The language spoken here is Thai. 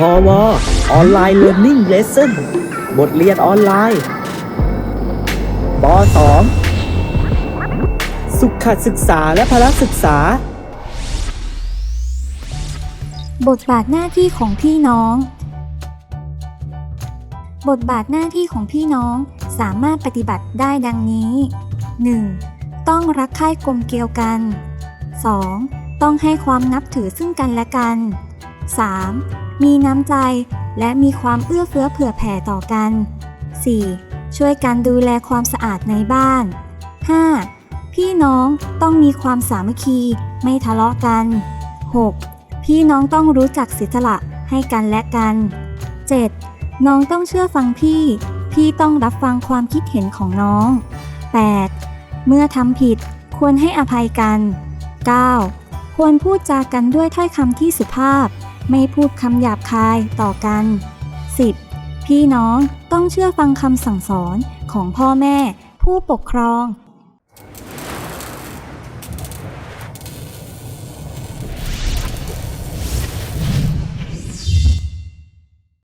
พอวออนไลน์เรียน i ิ g เลส s o n บทเรียนออนไลน์ป .2 สุขศึกษาและพละศึกษา บทบาทหน้าที่ของพี่น้อง บทบาทหน้าที่ของพี่น้องสามารถปฏิบัติได้ดังนี้ 1. ต้องรักใคร่กลมเกลียวกัน 2. ต้องให้ความนับถือซึ่งกันและกัน 3. มีน้ำใจและมีความเอื้อเฟื้อเผื่อแผ่ต่อกัน 4. ช่วยกันดูแลความสะอาดในบ้าน 5. พี่น้องต้องมีความสามัคคีไม่ทะเลาะกัน 6. พี่น้องต้องรู้จักเสียสละให้กันและกัน 7. น้องต้องเชื่อฟังพี่ พี่ต้องรับฟังความคิดเห็นของน้อง 8. เมื่อทำผิดควรให้อภัยกัน 9. ควรพูดจากันด้วยถ้อยคำที่สุภาพ ไม่พูดคำหยาบคายต่อกัน 10. พี่น้องต้องเชื่อฟังคำสั่งสอนของพ่อแม่ ผู้ปกครอง